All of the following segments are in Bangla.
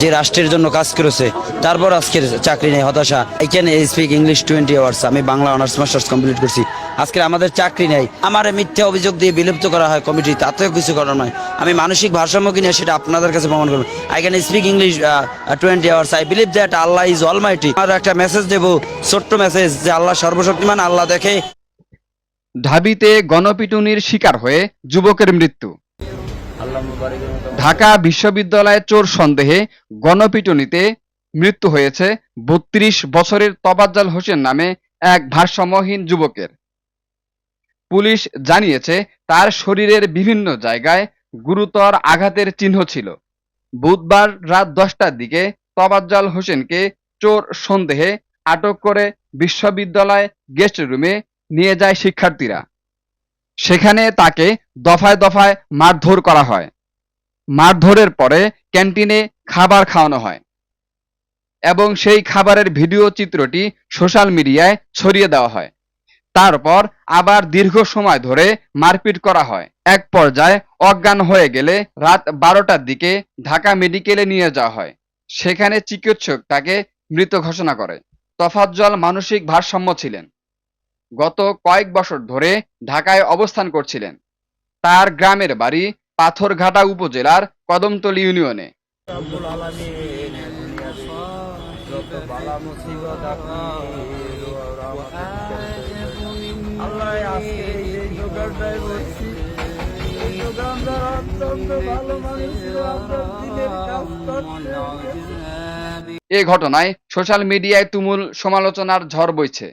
যে রাষ্ট্রের জন্য কাজ করেছে, তারপর আজকের চাকরি নেই হতাশা। Can speak English twenty hours আমি বাংলা অনার্স মাস্টার্স কমপ্লিট করছি। আজকে আমাদের চাকরি নেই। আমার মিথ্যা অভিযোগ দিয়ে বিলুপ্ত করা হয় কমিটি তাতেও কিছু করার নয়। আমি মানসিক ভারসাম্য কিনে সেটা আপনাদের কাছে প্রমাণ করব। I can speak English twenty hours I believe that Allah is almighty আর একটা মেসেজ দেবো, ছোট্ট মেসেজ যে আল্লাহ সর্বশক্তিমান, আল্লাহ দেখে। ঢাবিতে গণপিটুনির শিকার হয়ে যুবকের মৃত্যু। ঢাকা বিশ্ববিদ্যালয়ে চোর সন্দেহে গণপিটুনিতে মৃত্যু হয়েছে বত্রিশ বছরের তবাজ্জাল হোসেন নামে এক ভারসাম্যহীন যুবকের। পুলিশ জানিয়েছে, তার শরীরের বিভিন্ন জায়গায় গুরুতর আঘাতের চিহ্ন ছিল। বুধবার রাত দশটার দিকে তবাজ্জাল হোসেনকে চোর সন্দেহে আটক করে বিশ্ববিদ্যালয় গেস্ট রুমে নিয়ে যায় শিক্ষার্থীরা। সেখানে তাকে দফায় দফায় মারধর করা হয়। মারধরের পরে ক্যান্টিনে খাবার খাওয়ানো হয় এবং সেই খাবারের ভিডিও চিত্রটি সোশ্যাল মিডিয়ায় ছড়িয়ে দেওয়া হয়। তারপর আবার দীর্ঘ সময় ধরে মারপিট করা হয়। এক পর্যায়ে অজ্ঞান হয়ে গেলে রাত বারোটার দিকে ঢাকা মেডিকেলে নিয়ে যাওয়া হয়। সেখানে চিকিৎসক তাকে মৃত ঘোষণা করে। তফাজ্জল মানসিক ভারসাম্য ছিলেন। গত কয়েক বছর ধরে ঢাকায় অবস্থান করছিলেন। তার গ্রামের বাড়ি পাথরঘাটা উপজেলার কদমতলী ইউনিয়নে। এ ঘটনায় সোশ্যাল মিডিয়ায় তুমুল সমালোচনার ঝড় বইছে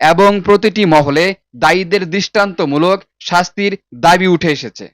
এবং প্রতিটি মহলে দায়ীদের দৃষ্টান্তমূলক শাস্তির দাবি উঠে এসেছে।